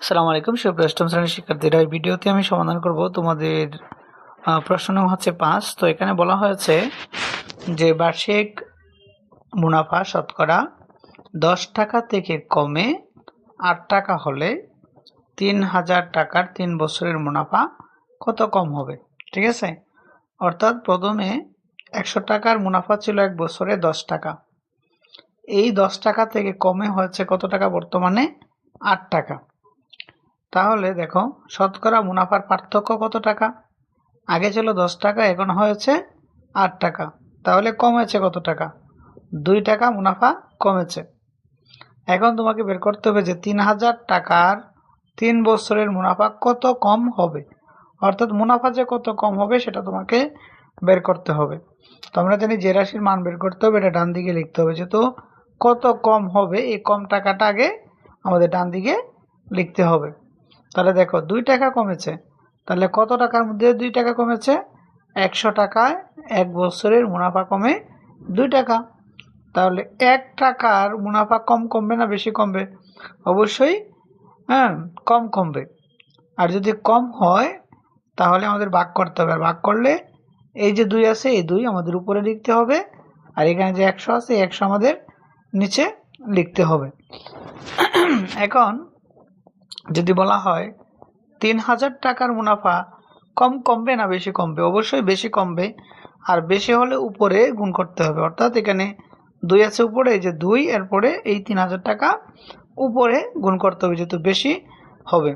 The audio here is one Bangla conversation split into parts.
আসসালামু আলাইকুম, সুপ্রিয় অষ্টম শ্রেণির শিক্ষার্থীরা, এই ভিডিওতে আমি সমাধান করব তোমাদের প্রশ্ন হচ্ছে পাঁচ। তো এখানে বলা হয়েছে যে বার্ষিক মুনাফা শতকরা দশ টাকা থেকে কমে আট টাকা হলে তিন হাজার টাকার তিন বছরের মুনাফা কত কম হবে? ঠিক আছে? অর্থাৎ প্রথমে একশো টাকার মুনাফা ছিল এক বছরে দশ টাকা। এই দশ টাকা থেকে কমে হয়েছে কত টাকা? বর্তমানে আট টাকা। তাহলে দেখো, শতকরা মুনাফার পার্থক্য কত টাকা? আগে ছিল দশ টাকা, এখন হয়েছে আট টাকা। তাহলে কমেছে কত টাকা? দুই টাকা মুনাফা কমেছে। এখন তোমাকে বের করতে হবে যে তিন হাজার টাকার তিন বছরের মুনাফা কত কম হবে? অর্থাৎ মুনাফা যে কত কম হবে সেটা তোমাকে বের করতে হবে। তো আমরা জানি যে রাশির মান বের করতে হবে, এটা ডান দিকে লিখতে হবে। যেহেতু কত কম হবে, এই কম টাকাটা আগে আমাদের ডান দিকে লিখতে হবে। তাহলে দেখো দুই টাকা কমেছে। তাহলে কত টাকার মধ্যে দুই টাকা কমেছে? একশো টাকায় এক বছরের মুনাফা কমে দুই টাকা। তাহলে এক টাকার মুনাফা কম কমবে না বেশি কমবে? অবশ্যই হ্যাঁ কম কমবে। আর যদি কম হয়, তাহলে আমাদের ভাগ করতে হবে। আর ভাগ করলে এই যে দুই আছে, এই দুই আমাদের উপরে লিখতে হবে। আর এখানে যে একশো আছে একশো আমাদের নিচে লিখতে হবে। এখন যদি বলা হয় তিন হাজার টাকার মুনাফা কম কমবে না বেশি কমবে? অবশ্যই বেশি কমবে। আর বেশি হলে উপরে গুণ করতে হবে। অর্থাৎ এখানে দুই আছে উপরে যে দুই, এরপরে এই তিন হাজার টাকা উপরে গুণ করতে হবে যেহেতু বেশি হবে।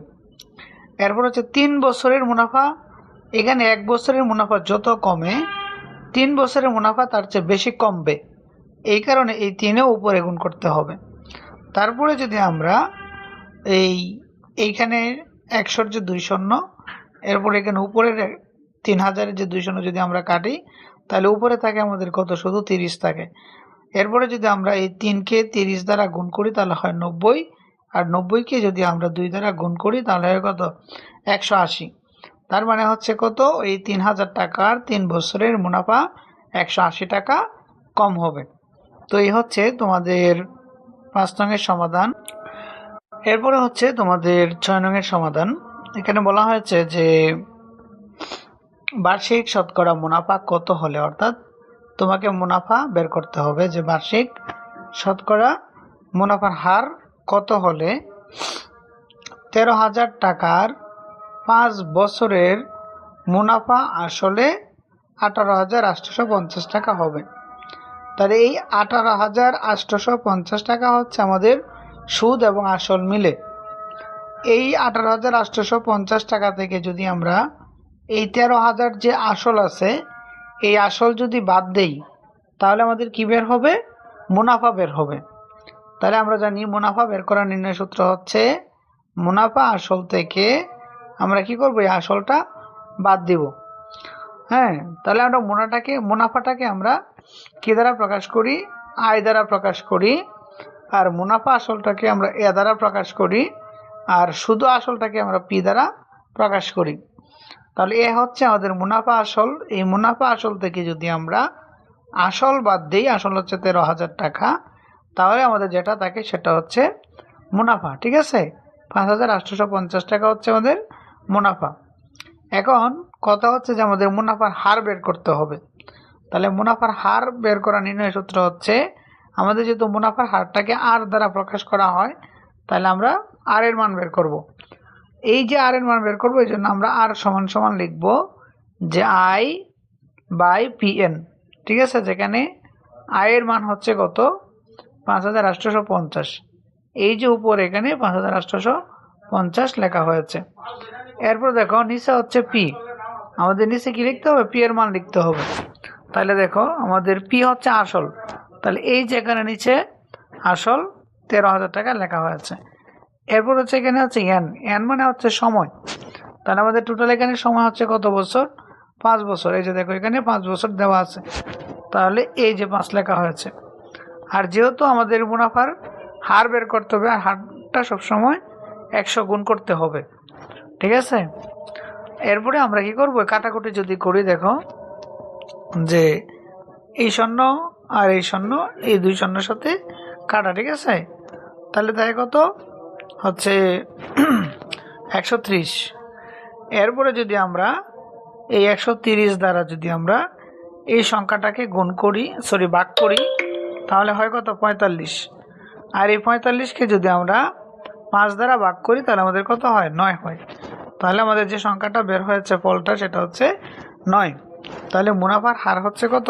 এরপর হচ্ছে তিন বছরের মুনাফা। এখানে এক বছরের মুনাফা যত কমে, তিন বছরের মুনাফা তার চেয়ে বেশি কমবে। এই কারণে এই তিনেও উপরে গুণ করতে হবে। তারপরে যদি আমরা এই এইখানে একশোর যে দুই শূন্য এরপর এখানে উপরের তিন হাজারের যে দুই শূন্য যদি আমরা কাটি, তাহলে উপরে থাকে আমাদের কত? শুধু তিরিশ থাকে। এরপরে যদি আমরা এই তিনকে তিরিশ দ্বারা গুণ করি, তাহলে হয় নব্বই। আর নব্বইকে যদি আমরা দুই দ্বারা গুণ করি, তাহলে হয় কত? একশো আশি। তার মানে হচ্ছে কত? এই তিন হাজার টাকার তিন বছরের মুনাফা একশো আশি টাকা কম হবে। তো এই হচ্ছে তোমাদের পাঁচ নঙের সমাধান। এরপরে হচ্ছে তোমাদের ছয় নঙের সমাধান। এখানে বলা হয়েছে যে বার্ষিক শতকরা মুনাফা কত হলে? অর্থাৎ তোমাকে মুনাফা বের করতে হবে যে বার্ষিক শতকরা মুনাফার হার কত হলে? তেরো হাজার টাকার পাঁচ বছরের মুনাফা আসলে আঠারো হাজার আটশোশো পঞ্চাশ টাকা হবে। তাহলে এই আঠারো হাজার আটশোশো পঞ্চাশ টাকা হচ্ছে আমাদের সুদ এবং আসল মিলে। এই আঠারো হাজার আটশোশো পঞ্চাশ টাকা থেকে যদি আমরা এই তেরো হাজার যে আসল আছে, এই আসল যদি বাদ দেই, তাহলে আমাদের কি বের হবে? মুনাফা বের হবে। তাহলে আমরা জানি মুনাফা বের করার নির্ণয় সূত্র হচ্ছে, মুনাফা আসল থেকে আমরা কি করব? এই আসলটা বাদ দিব। হ্যাঁ তাহলে আমরা মুনাটাকে, মুনাফাটাকে আমরা কি দ্বারা প্রকাশ করি? আয় দ্বারা প্রকাশ করি। আর মুনাফা আসলটাকে আমরা এ দ্বারা প্রকাশ করি আর শুধু আসলটাকে আমরা পি দ্বারা প্রকাশ করি। তাহলে এ হচ্ছে আমাদের মুনাফা আসল। এই মুনাফা আসল থেকে যদি আমরা আসল বাদ দিই, আসল হচ্ছে তেরো হাজার টাকা, তাহলে আমাদের যেটা থাকে সেটা হচ্ছে মুনাফা, ঠিক আছে? পাঁচ হাজার আটশোশো পঞ্চাশ টাকা হচ্ছে আমাদের মুনাফা। এখন কথা হচ্ছে যে আমাদের মুনাফার হার বের করতে হবে। তাহলে মুনাফার হার বের করা নির্ণয় সূত্র হচ্ছে আমাদের যেহেতু মুনাফার হারটাকে আর দ্বারা প্রকাশ করা হয়, তাহলে আমরা আর এর মান বের করব। এই যে আর এর মান বের করব, এই জন্য আমরা আর সমান সমান লিখব যে আই বাই পি এন ঠিক আছে? যেখানে আয়ের মান হচ্ছে কত? পাঁচ হাজার আটশোশো পঞ্চাশ। এই যে উপর এখানে পাঁচ হাজার আটশোশো পঞ্চাশ লেখা হয়েছে। এরপর দেখো, নিচে হচ্ছে পি আমাদের নিচে কি লিখতে হবে? পি এর মান লিখতে হবে। তাহলে দেখো, আমাদের পি হচ্ছে আসল। তাহলে এই যে এখানে নিচে আসল তেরো হাজার টাকা লেখা হয়েছে। এরপর হচ্ছে এখানে হচ্ছে এন এন মানে হচ্ছে সময়। তাহলে আমাদের টোটাল এখানে সময় হচ্ছে কত বছর? পাঁচ বছর। এই যে দেখো এখানে পাঁচ বছর দেওয়া আছে। তাহলে এই যে পাঁচ লেখা হয়েছে। আর যেহেতু আমাদের মুনাফার হার বের করতে হবে, আর হারটা সবসময় একশো গুণ করতে হবে। ঠিক আছে? এরপরে আমরা কি করব? কাটাকুটি যদি করি, দেখো যে এই শূন্য আর এই শূন্য এই দুই শূন্যর সাথে কাটা, ঠিক আছে? তাহলে তাই কত? হচ্ছে একশো ত্রিশ। এরপরে যদি আমরা এই একশো তিরিশ দ্বারা যদি আমরা এই সংখ্যাটাকে গুণ করি সরি ভাগ করি, তাহলে হয় কত? পঁয়তাল্লিশ। আর এই পঁয়তাল্লিশকে যদি আমরা পাঁচ দ্বারা ভাগ করি, তাহলে আমাদের কত হয়? নয় হয়। তাহলে আমাদের যে সংখ্যাটা বের হয়েছে ফলটা সেটা হচ্ছে নয়। তাহলে মুনাফার হার হচ্ছে কত?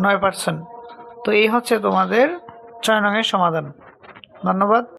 নয় পার্সেন্ট। তো এই হচ্ছে তোমাদের ছয় নঙের সমাধান। ধন্যবাদ।